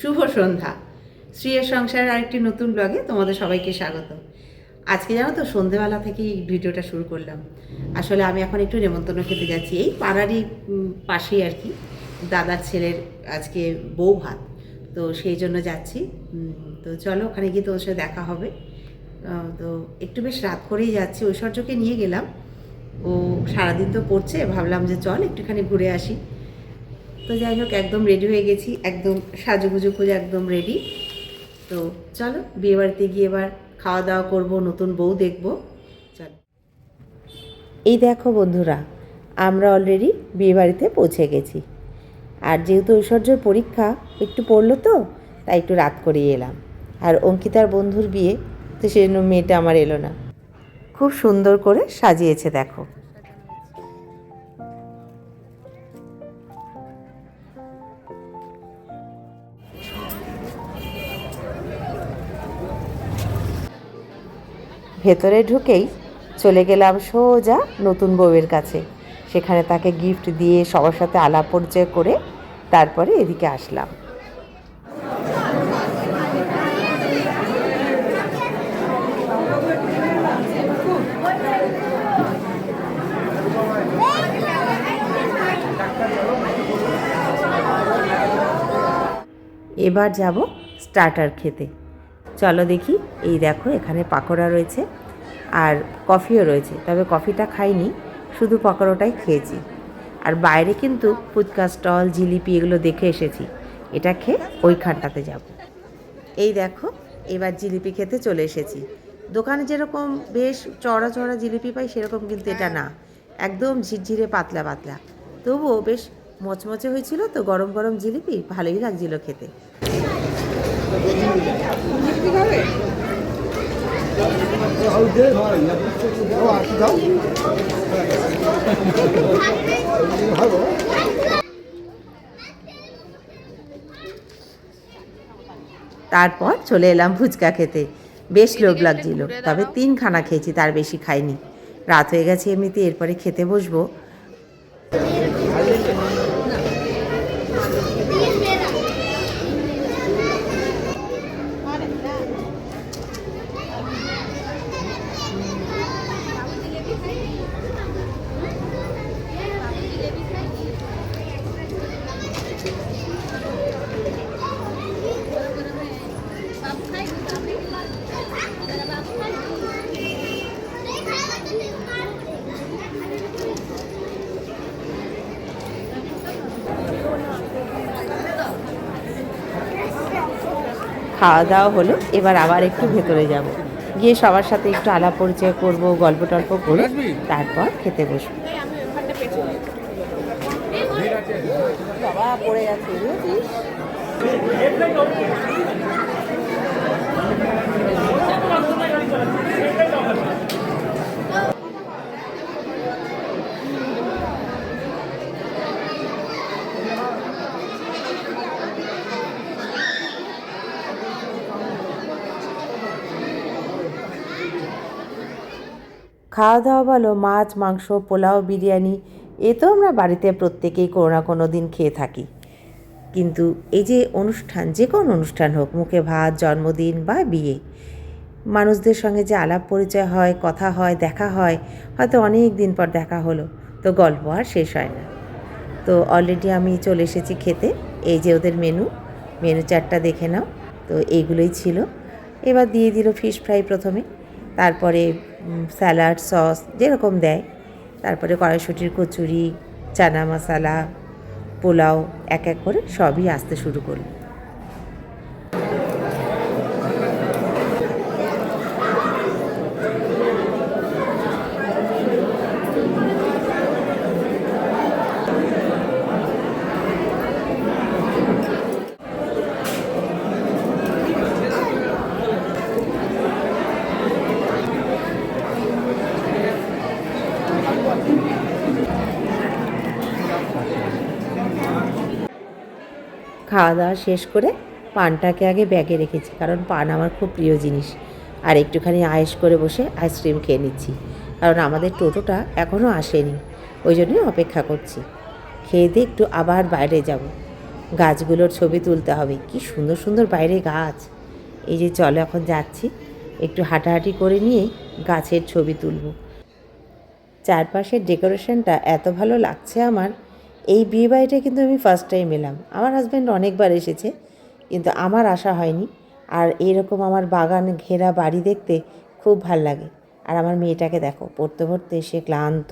শুভ সন্ধ্যা। শ্রীয়ের সংসারের আরেকটি নতুন ব্লগে তোমাদের সবাইকে স্বাগত। আজকে জানো তো সন্ধেবেলা থেকেই ভিডিওটা শুরু করলাম। আসলে আমি এখন একটু নেমন্তন্ন খেতে যাচ্ছি। এই পাড়ারই পাশেই আর কি দাদার ছেলের আজকে বউ ভাত। তো সেই জন্য যাচ্ছি। তো চলো ওখানে গিয়ে তোর সাথে দেখা হবে। তো একটু বেশ রাত করেই যাচ্ছি। ঐশ্বর্যকে নিয়ে গেলাম। ও সারাদিন তো পড়ছে। ভাবলাম যে চল একটুখানি ঘুরে আসি। তো যাই হোক, একদম রেডি হয়ে গেছি, একদম সাজুগুজু করে একদম রেডি তো চলো, বিয়েবাড়িতে গিয়ে এবার খাওয়া দাওয়া করব, নতুন বউ দেখব। চলো। এই দেখো বন্ধুরা, আমরা অলরেডি বিয়েবাড়িতে পৌঁছে গেছি। আর যেহেতু ঐশ্বর্যের পরীক্ষা, একটু পড়ল তো, তাই একটু রাত করিয়ে এলাম। আর অঙ্কিতার বন্ধুর বিয়ে, তো সেই জন্য মেয়েটা আমার এলো না। খুব সুন্দর করে সাজিয়েছে, দেখো। ভেতরে ঢুকেই চলে গেলাম সোজা নতুন বউয়ের কাছে। সেখানে তাকে গিফট দিয়ে সবার সাথে আলাপ পরিচয় করে তারপরে এদিকে আসলাম। এবার যাব স্টার্টার খেতে। চলো দেখি। এই দেখো, এখানে পাকোড়া রয়েছে আর কফিও রয়েছে। তবে কফিটা খাইনি, শুধু পাকোড়াটাই খেয়েছি। আর বাইরে কিন্তু ফুচকা স্টল, জিলিপি এগুলো দেখে এসেছি। এটা খেয়ে ওইখানটাতে যাব। এই দেখো, এবার জিলিপি খেতে চলে এসেছি। দোকানে যেরকম বেশ চড়া চড়া জিলিপি পাই, সেরকম কিন্তু এটা না। একদম ঝিরঝিরে পাতলা পাতলা। তবুও বেশ মচমচে হয়েছিল তো, গরম গরম জিলিপি, ভালোই লাগছিল খেতে। তারপর চলে এলাম ফুচকা খেতে। বেশ লোভ লাগছিল, তবে তিনখানা খেয়েছি, তার বেশি খাইনি। রাত হয়ে গেছে এমনিতে, এরপরে খেতে বসবো। খাওয়া দাওয়া হলো এবার আবার একটু ভেতরে যাব। গিয়ে সবার সাথে একটু আলাপ পরিচয় করব গল্প টল্প করে তারপর খেতে বসবো। পড়ে খাওয়া দাওয়া বলো, মাছ, মাংস, পোলাও, বিরিয়ানি, এ তো আমরা বাড়িতে প্রত্যেকেই কোনো না কোনো দিন খেয়ে থাকি। কিন্তু এই যে অনুষ্ঠান, যে কোনো অনুষ্ঠান হোক, মুখে ভাত, জন্মদিন বা বিয়ে, মানুষদের সঙ্গে যে আলাপ পরিচয় হয়, কথা হয়, দেখা হয়, হয়তো অনেক দিন পর দেখা হলো, তো গল্প আর শেষ হয় না। তো অলরেডি আমি চলে এসেছি খেতে, এই যে ওদের মেনু মেনু চারটা দেখে নাও, তো এইগুলোই ছিল। এবার দিয়ে দিল ফিশ ফ্রাই প্রথমে, তারপরে স্যালাড সস যেরকম দেয়। তারপরে কড়াইশুটির কচুরি, চানা মশলা, পোলাও, এক এক করে সবই আসতে শুরু করল। খাওয়া দাওয়া শেষ করে পানটাকে আগে ব্যাগে রেখেছি, কারণ পান আমার খুব প্রিয় জিনিস। আর একটুখানি আয়েস করে বসে আইসক্রিম খেয়ে নিচ্ছি, কারণ আমাদের টোটোটা এখনও আসেনি, ওই জন্যই অপেক্ষা করছি। খেয়ে দিয়ে একটু আবার বাইরে যাব। গাছগুলোর ছবি তুলতে হবে, কি সুন্দর সুন্দর বাইরে গাছ। এই যে চলো এখন যাচ্ছি, একটু হাঁটাহাঁটি করে নিয়ে গাছের ছবি তুলব। চারপাশের ডেকোরেশনটা এত ভালো লাগছে আমার এই বিয়ে বাড়িটা কিন্তু আমি ফার্স্ট টাইম এলাম। আমার হাজব্যান্ড অনেকবার এসেছে, কিন্তু আমার আশা হয়নি। আর এরকম আমার বাগান ঘেরা বাড়ি দেখতে খুব ভালো লাগে। আর আমার মেয়েটাকে দেখো, পড়তে পড়তে সে ক্লান্ত।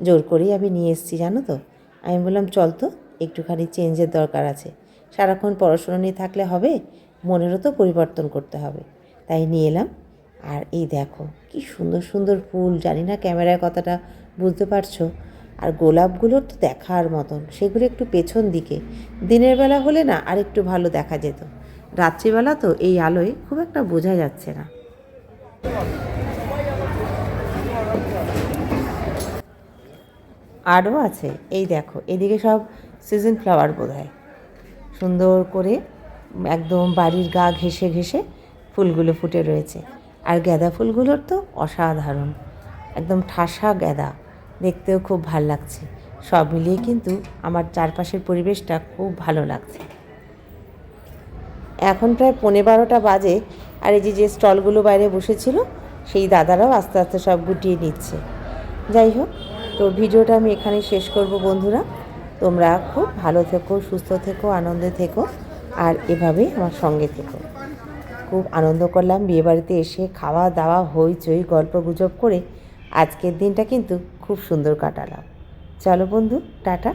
জোর করেই আমি নিয়ে এসেছি, জানো তো? আমি বললাম, চল তো, একটুখানি চেঞ্জের দরকার আছে। সারাক্ষণ পড়াশুনো নিয়ে থাকলে হবে, মনেরও তো পরিবর্তন করতে হবে। তাই নিয়ে এলাম। আর এই দেখো, কি সুন্দর সুন্দর ফুল, জানি না ক্যামেরায় কথাটা বুঝতে পারছ আর গোলাপগুলোর তো দেখার মতন। সেগুলো একটু পেছন দিকে। দিনের বেলা হলে না আর একটু ভালো দেখা যেত। রাত্রিবেলা তো এই আলোয় খুব একটা বোঝা যাচ্ছে না। আরও আছে। এই দেখো, এদিকে সব সিজন ফ্লাওয়ার বোধ হয় সুন্দর করে একদম বাড়ির গা ঘেসে ঘেসে ফুলগুলো ফুটে রয়েছে। আর গাঁদা ফুলগুলোর তো অসাধারণ। একদম ঠাসা গাঁদা। দেখতেও খুব ভালো লাগছে। সব মিলিয়ে কিন্তু আমার চারপাশের পরিবেশটা খুব ভালো লাগছে। এখন প্রায় পৌনে বারোটা বাজে আর এই যে যে স্টলগুলো বাইরে বসেছিল, সেই দাদারাও আস্তে আস্তে সব গুটিয়ে নিচ্ছে। যাই হোক, তো ভিডিওটা আমি এখানেই শেষ করব বন্ধুরা। তোমরা খুব ভালো থেকো, সুস্থ থেকো, আনন্দে থেকো, আর এভাবেই আমার সঙ্গে থেকো। খুব আনন্দ করলাম বিয়েবাড়িতে এসে খাওয়া দাওয়া, হইচই গল্প গুজব করে আজকের দিনটা কিন্তু খুব সুন্দর কাটালাম। চলো বন্ধু টাটা।